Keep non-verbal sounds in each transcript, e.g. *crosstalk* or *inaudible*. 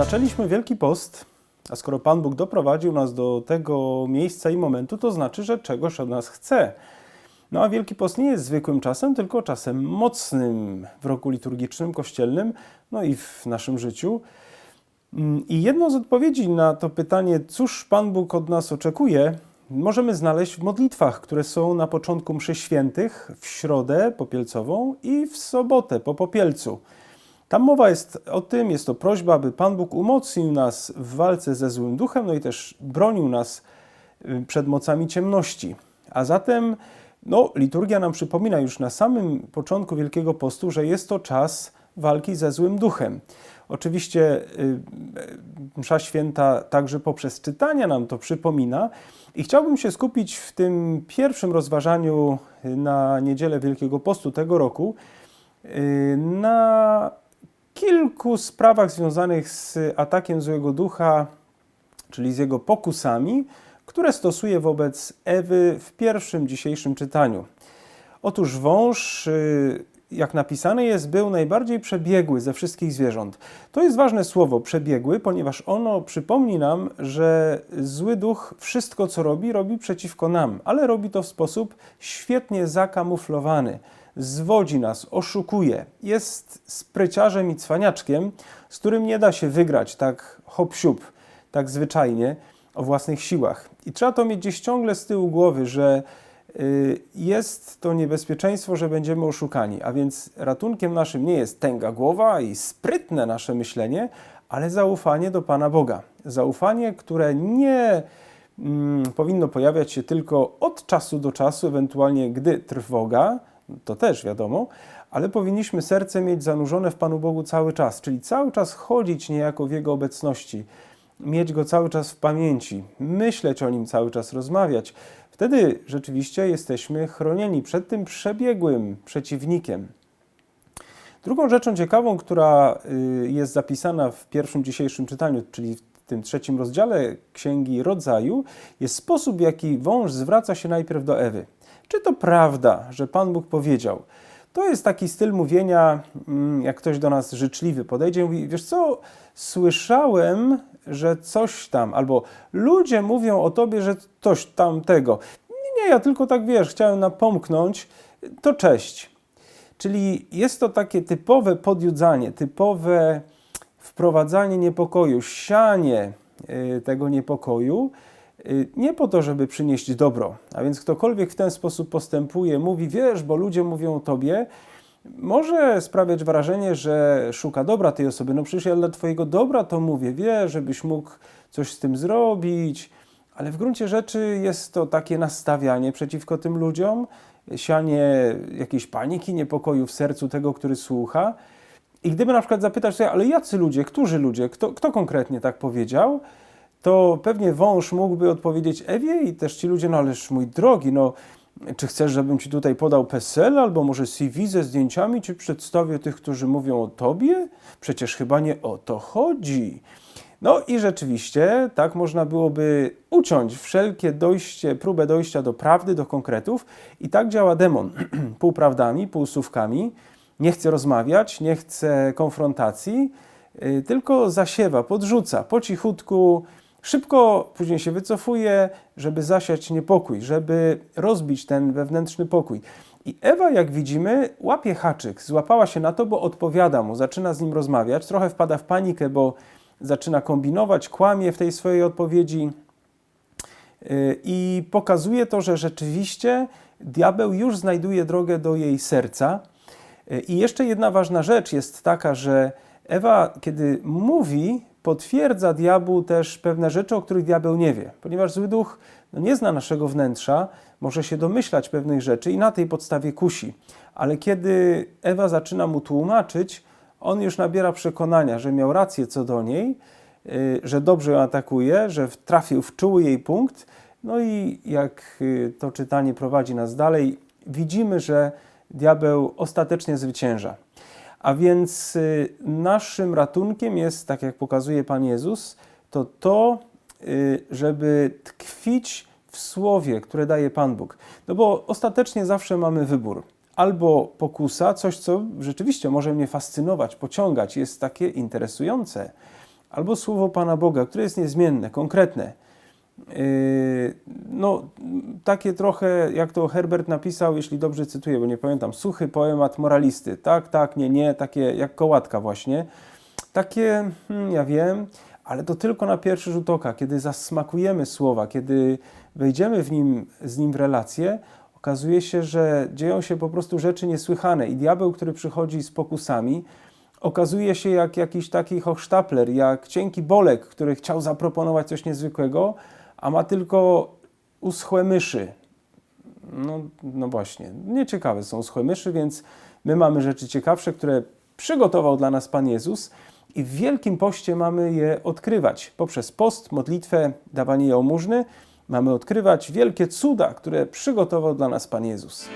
Zaczęliśmy Wielki Post, a skoro Pan Bóg doprowadził nas do tego miejsca i momentu, to znaczy, że czegoś od nas chce. No a Wielki Post nie jest zwykłym czasem, tylko czasem mocnym w roku liturgicznym, kościelnym, no i w naszym życiu. Mm, I jedną z odpowiedzi na to pytanie, cóż Pan Bóg od nas oczekuje, możemy znaleźć w modlitwach, które są na początku mszy świętych, w środę popielcową i w sobotę po popielcu. Tam mowa jest o tym, jest to prośba, aby Pan Bóg umocnił nas w walce ze złym duchem, no i też bronił nas y, przed mocami ciemności. A zatem no, liturgia nam przypomina już na samym początku Wielkiego Postu, że jest to czas walki ze złym duchem. Oczywiście y, msza święta także poprzez czytania nam to przypomina i chciałbym się skupić w tym pierwszym rozważaniu na niedzielę Wielkiego Postu tego roku y, na kilku sprawach związanych z atakiem złego ducha, czyli z jego pokusami, które stosuje wobec Ewy w pierwszym dzisiejszym czytaniu. Otóż wąż, y, jak napisane jest, był najbardziej przebiegły ze wszystkich zwierząt. To jest ważne słowo przebiegły, ponieważ ono przypomni nam, że zły duch wszystko, co robi, robi przeciwko nam, ale robi to w sposób świetnie zakamuflowany zwodzi nas, oszukuje, jest spryciarzem i cwaniaczkiem, z którym nie da się wygrać tak hop siup, tak zwyczajnie o własnych siłach. I trzeba to mieć gdzieś ciągle z tyłu głowy, że y, jest to niebezpieczeństwo, że będziemy oszukani, a więc ratunkiem naszym nie jest tęga głowa i sprytne nasze myślenie, ale zaufanie do Pana Boga. Zaufanie, które nie mm, powinno pojawiać się tylko od czasu do czasu, ewentualnie gdy trwoga, to też wiadomo, ale powinniśmy serce mieć zanurzone w Panu Bogu cały czas, czyli cały czas chodzić niejako w Jego obecności, mieć Go cały czas w pamięci, myśleć o Nim cały czas, rozmawiać. Wtedy rzeczywiście jesteśmy chronieni przed tym przebiegłym przeciwnikiem. Drugą rzeczą ciekawą, która y, jest zapisana w pierwszym dzisiejszym czytaniu, czyli tym trzecim rozdziale Księgi Rodzaju, jest sposób, w jaki wąż zwraca się najpierw do Ewy. Czy to prawda, że Pan Bóg powiedział? To jest taki styl mówienia, mm, jak ktoś do nas życzliwy podejdzie i mówi: Wiesz co, słyszałem, że coś tam, albo ludzie mówią o tobie, że coś tamtego. Nie, nie, ja tylko tak wiesz, chciałem napomknąć, to cześć. Czyli jest to takie typowe podjudzanie, typowe wprowadzanie niepokoju, sianie y, tego niepokoju Y, nie po to, żeby przynieść dobro. A więc ktokolwiek w ten sposób postępuje, mówi, wiesz, bo ludzie mówią o tobie, może sprawiać wrażenie, że szuka dobra tej osoby. No przecież ja dla Twojego dobra to mówię, wiesz, żebyś mógł coś z tym zrobić, ale w gruncie rzeczy jest to takie nastawianie przeciwko tym ludziom, sianie jakiejś paniki, niepokoju w sercu tego, który słucha. I gdyby na przykład zapytać sobie, ale jacy ludzie, którzy ludzie, kto, kto konkretnie tak powiedział, to pewnie wąż mógłby odpowiedzieć Ewie i też ci ludzie, no ależ mój drogi, no czy chcesz, żebym ci tutaj podał PESEL albo może CV ze zdjęciami, czy przedstawię tych, którzy mówią o tobie? Przecież chyba nie o to chodzi. No i rzeczywiście tak można byłoby uciąć wszelkie dojście, próbę dojścia do prawdy, do konkretów i tak działa demon. *clears throat* Półprawdami, półsłówkami. Nie chce rozmawiać, nie chce konfrontacji, yy, tylko zasiewa, podrzuca po cichutku, Szybko później się wycofuje, żeby zasiać niepokój, żeby rozbić ten wewnętrzny pokój. I Ewa, jak widzimy, łapie haczyk, złapała się na to, bo odpowiada mu, zaczyna z nim rozmawiać, trochę wpada w panikę, bo zaczyna kombinować, kłamie w tej swojej odpowiedzi yy, i pokazuje to, że rzeczywiście diabeł już znajduje drogę do jej serca. I jeszcze jedna ważna rzecz jest taka, że Ewa, kiedy mówi, potwierdza diabłu też pewne rzeczy, o których diabeł nie wie, ponieważ zły duch no, nie zna naszego wnętrza, może się domyślać pewnych rzeczy i na tej podstawie kusi. Ale kiedy Ewa zaczyna mu tłumaczyć, on już nabiera przekonania, że miał rację co do niej, y, że dobrze ją atakuje, że trafił w czuły jej punkt. No i jak y, to czytanie prowadzi nas dalej, widzimy, że diabeł ostatecznie zwycięża. A więc y, naszym ratunkiem jest, tak jak pokazuje Pan Jezus, to to, y, żeby tkwić w słowie, które daje Pan Bóg. No bo ostatecznie zawsze mamy wybór. Albo pokusa, coś, co rzeczywiście może mnie fascynować, pociągać, jest takie interesujące, albo słowo Pana Boga, które jest niezmienne, konkretne. Yy, No, takie trochę, jak to Herbert napisał, jeśli dobrze cytuję, bo nie pamiętam, suchy poemat moralisty. Tak, tak, nie, nie, takie jak kołatka właśnie. Takie, hmm, ja wiem, ale to tylko na pierwszy rzut oka, kiedy zasmakujemy słowa, kiedy wejdziemy w nim, z nim w relację, okazuje się, że dzieją się po prostu rzeczy niesłychane i diabeł, który przychodzi z pokusami, okazuje się jak jakiś taki hochsztapler, jak cienki bolek, który chciał zaproponować coś niezwykłego, a ma tylko uschłe myszy. No, no właśnie, nieciekawe są uschłe myszy, więc my mamy rzeczy ciekawsze, które przygotował dla nas Pan Jezus i w Wielkim Poście mamy je odkrywać. Poprzez post, modlitwę, dawanie jałmużny mamy odkrywać wielkie cuda, które przygotował dla nas Pan Jezus.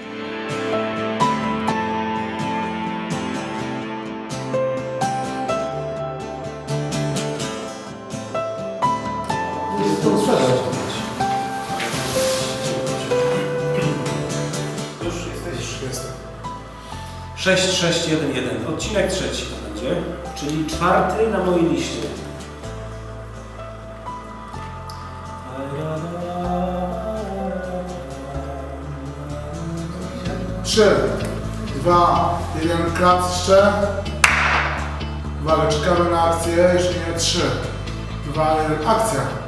6611. Odcinek trzeci to będzie, czyli czwarty na mojej liście. Trzy, dwa, jeden, klap jeszcze. Uwaga, czekamy na akcję. Jeszcze nie trzy, dwa, jeden, akcja.